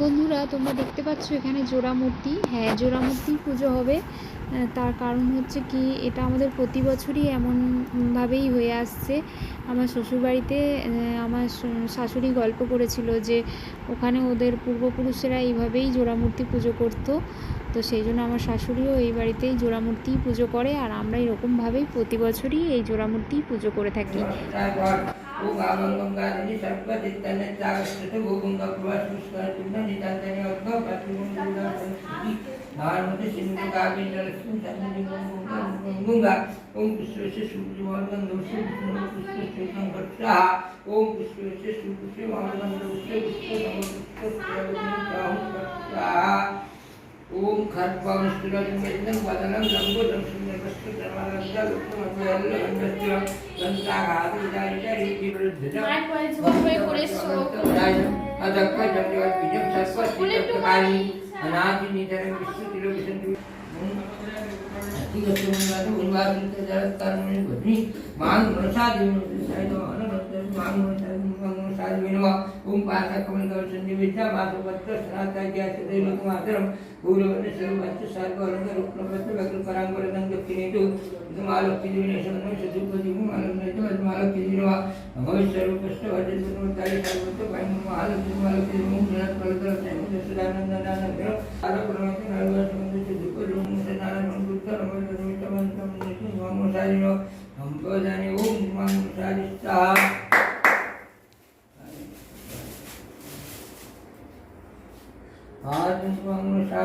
বন্ধুরা, তোমরা দেখতে পাচ্ছ এখানে জোড়া মূর্তি হ্যাঁ জোড়া মূর্তি পুজো হবে। তার কারণ হচ্ছে কি, এটা আমাদের প্রতি বছরই এমনভাবেই হয়ে আসছে। আমার শ্বশুরবাড়িতে আমার শাশুড়ি গল্প করেছিল যে, ওখানে ওদের পূর্বপুরুষেরা এইভাবেই জোড়া মূর্তি পুজো করতো। তো সেই জন্য আমার শাশুড়িও এই বাড়িতেই জোড়া মূর্তিই পুজো করে। আর আমরা এরকমভাবেই প্রতি বছরই এই জোড়া মূর্তিই পুজো করে থাকি। భూభాగంగారిని సర్వదిత్తనే తాగస్థితి భూభంగా ప్రవేశిస్తున్న నిదంతనే ప్రతిబింబించి భానుమతి సింధు కావ్యలక్ష్మి తన్నింగా ఓం పుష్పేసి సూర్యమార్గం దృశ్య పుష్పం ఘర్ష ఓం పుష్పేసి సూర్యమార్గం దృశ్య పుష్పం ओम खर्पं स्थिरजं वदनं लम्बोदं शून्यवस्तु धर्मानन्द लुप्तमभ्यल्लभञ्जस्य दन्ताघातविदारिचरीतिवृद्धजं अदक्कजव्यवद्विजं सर्वस्थितप्तकानि अनादिनिधनं विश्रुतिरविशन्तु ठीक है तुम ना तो उनवार के जरा कर्म में बनी मांग मनसा दिन சால்வினோ ஓம் பாசகமங்கவச்சந்தி வித்யா பாசபத்ர சனாத்தாஜியாசி தெய்வக்கு மாத்திரம் பூரவன் சர்வத்து சர்வரங்க ருக்ணபத்து வக்ரபராங்குரதம் தப்பினேட்டு இது மாலோக்கி வினேஷம் சதுபதியும் அலங்கேட்டு அது மாலோக்கி தினவா பகவத் சர்வபுஷ்ட வஜ்ரபுரம் தாய் சர்வத்து பயமும் ஆலோக்கி மாலோக்கி தினமும் ஜனத் பலதர சைமுத சுதானந்தான கிரம் ஆலோபுரமத்தை நல்வரத்து வந்து சிதுப்பதியும் நாராயண மங்குத்த நமது நிமித்தமந்தம் நிமித்தம் சாரினோ நம்பதானி ஓம் மங்கு சாரிஸ்தா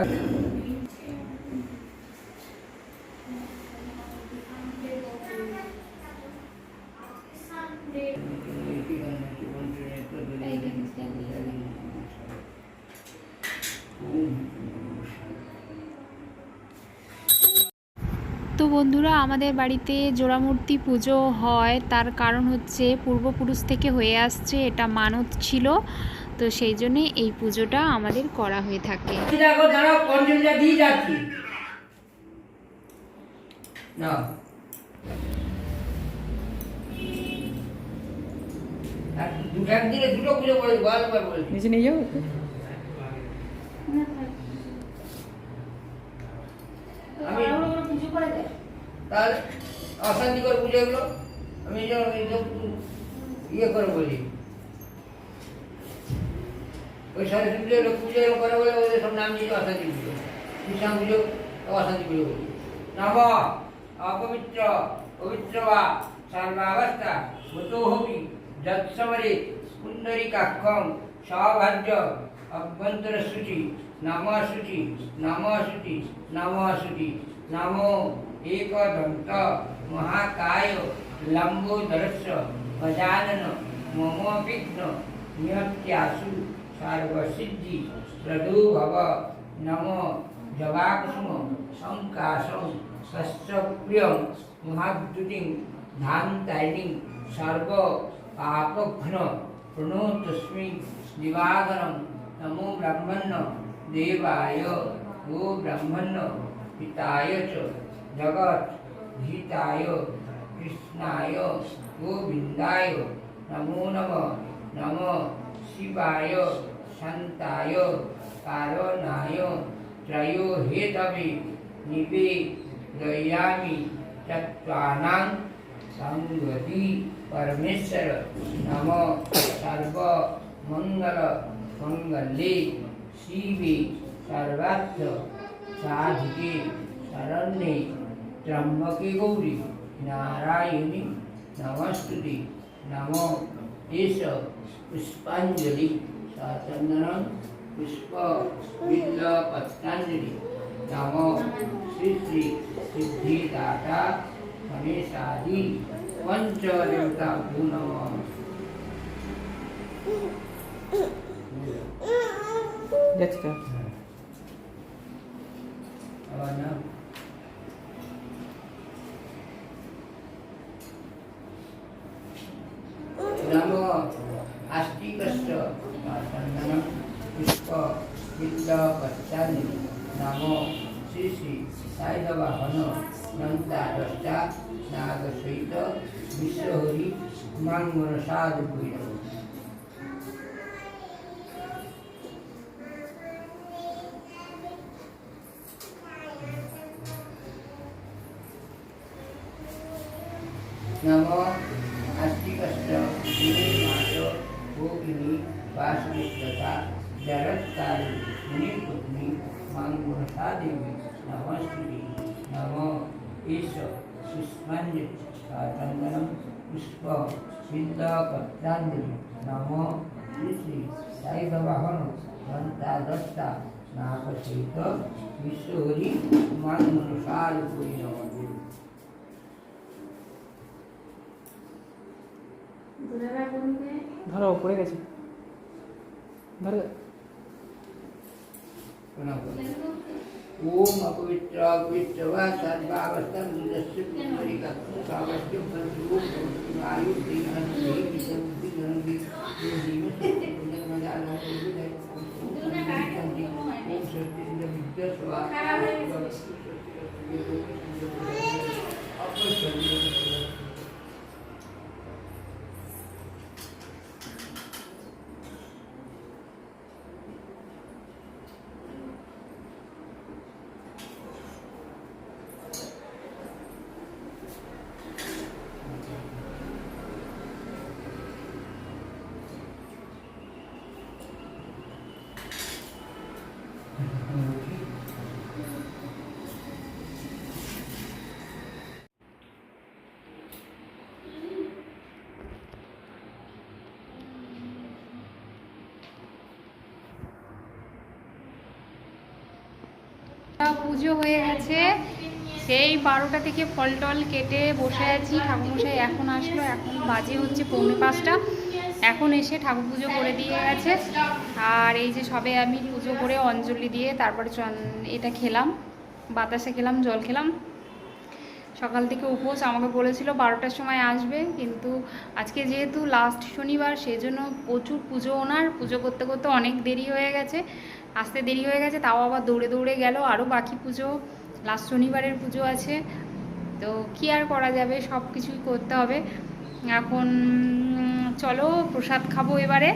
যাক তো বন্ধুরা, আমাদের বাড়িতে জোড়ামূর্তি পুজো হয়। তার কারণ হচ্ছে পূর্বপুরুষ থেকে হয়ে আসছে, এটা মানত ছিল। তো সেই জন্যে এই পুজোটা আমাদের করা হয়ে থাকে। পুজো নিচে নিয়ে এগুলো। আমি ইয়ে করে বলি। પૈસાની ચૂંટણી એટલે પૂજા કરે બોલે બોલે સૌ નામજી અશાંતિ પૂજો નિશાન પૂજો અશાંતિ પૂજો નમો અપવિત્ર પવિત્ર વા સર્વાવસ્થા મતોહમી જત્સમરે પુંડરીકાક્ષમ સૌભાગ્ય અભ્યંતર શુચિ નામ શુચિ નામ શુચિ નામ શુચિ નામો એક ધંત મહાકાય લંબોદરસ્ય ગજાનન મમો વિઘ્ન નિહત્યાસુ गजानन मम विघ्न निहत्यासु सर्वसिद्धि प्रदो भव नम जवाकुसुम शङ्काशं सस्यप्रियं महाद्युतिं धान्तारिणीं सर्व पापघ्न प्रणोतस्मै दिवाकरं नमो ब्रह्मण्य देवाय गो ब्रह्मण्य पिताय च जगत् हिताय कृष्णाय गोविन्दाय नमो नमः नमः शिवाय शान्ताय कारणाय त्रयो हेतवे निवेदयामि तत्त्वानां संगति परमेश्वर। नम सर्व मंगल मंगले शिवे सर्वार्थ साधिके शरण्ये त्र्यंबके गौरी नारायणी। नमस्तुते नमो ये पुष्पांजलि चंदनम पुष्प बिल्ल पत्रांजलि नमो श्री श्री सिद्धिदाता गणेशादि पंच देवताभ्यो नमः Let's go. নম আস্তিকস্য সন্দন পুষ্প বিদ্য পশ্চানি নম শ্রী শ্রী সাই বাবা হন নন্তা দশটা নাগ সহিত বিশ্বহরি মাং মনসাধু ভৈরব নমঃ মাঙ্গুরসা দেবী নমস্তে নম ঈশ পুষ্পাঞ্জলি চন্দনম পুষ্প সিদ্ধপত্রাঞ্জলি নম শ্রী শ্রী সাইবাহন ঘণ্টা দত্তা নাগসহিত বিশ্বহরি মানসার উপরি নমস্তে ধরো পড়ে গেছে ধরো ओम अपवित्रा पवित्र व सर्वावस्था दुर्दस्य पुत्रिका सावश्य फलरूप आयु दीन सही विशुद्धि जननी जो जीवित पुण्य मज़ा ना कोई है ओम शक्ति इंद्र विद्या स्वाहा अपने शरीर পুজো হয়ে গেছে। সেই বারোটা থেকে ফল টল কেটে বসে আছি। ঠাকুরমশাই এখন আসলো। এখন বাজে হচ্ছে পৌনে পাঁচটা। এখন এসে ঠাকুর পুজো করে দিয়ে গেছে। আর এই যে সবে আমি পুজো করে অঞ্জলি দিয়ে তারপরে এটা খেলাম। বাতাসে খেলাম, জল খেলাম। সকাল থেকে উপোস আমাকে বলেছিল বারোটার সময় আসবে। কিন্তু আজকে যেহেতু লাস্ট শনিবার, সেজন্য প্রচুর পুজো ওনার। পুজো করতে করতে অনেক দেরি হয়ে গেছে। আসতে দেরি হয়ে গেছে, তাও আবার দৌড়ে দৌড়ে গেল। আরও বাকি পুজো লাস্ট শনিবারের পুজো আছে। তো কী আর করা যাবে? সব কিছুই করতে হবে। এখন চলো প্রসাদ খাব এবারে।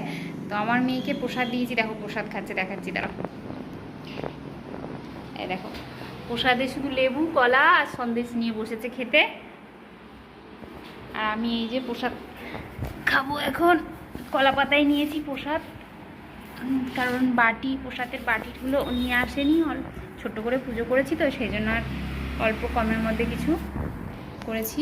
তো আমার মেয়েকে প্রসাদ দিয়েছি। দেখো, প্রসাদ খাচ্ছে, দেখাচ্ছি, দাঁড়াও। এই দেখো, প্রসাদে শুধু লেবু, কলা আর সন্দেশ নিয়ে বসেছে খেতে। আর আমি এই যে প্রসাদ খাব এখন। কলা পাতায় নিয়েছি প্রসাদ। কারণ বাটি, প্রসাদের বাটিগুলো নিয়ে আসেনি ছোট করে পুজো করেছি তো, সেই জন্য আর অল্প কমের মধ্যে কিছু করেছি।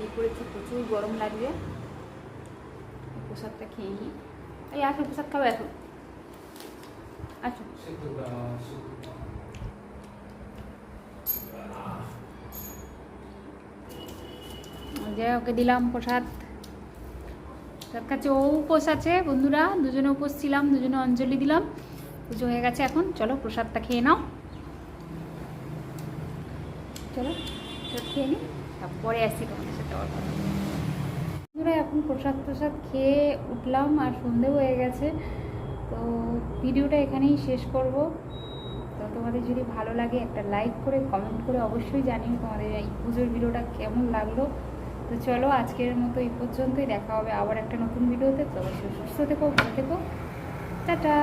শাড়ি পরেছি, প্রচুর গরম লাগবে। প্রসাদটা খেয়ে নিই এই আসো প্রসাদ খাব এখন। আসো। ওকে দিলাম প্রসাদ। তার কাছে ও উপোস আছে, বন্ধুরা। দুজনে উপোস ছিলাম, দুজনে অঞ্জলি দিলাম। পুজো হয়ে গেছে এখন। চলো, প্রসাদটা খেয়ে নাও। চলো খেয়ে নিই তারপরে আসছি তোমাদের সাথে কথা বন্ধুরা, এখন প্রসাদ প্রসাদ খেয়ে উঠলাম আর সন্ধে হয়ে গেছে। তো ভিডিওটা এখানেই শেষ করব। তো তোমাদের যদি ভালো লাগে একটা লাইক করে, কমেন্ট করে অবশ্যই জানিও তোমাদের এই পুজোর ভিডিওটা কেমন লাগল। তো চলো, আজকের মতো এই পর্যন্তই। দেখা হবে আবার একটা নতুন ভিডিওতে। তো অবশ্যই সুস্থ থেকো, ভালো থেকো। টাটা!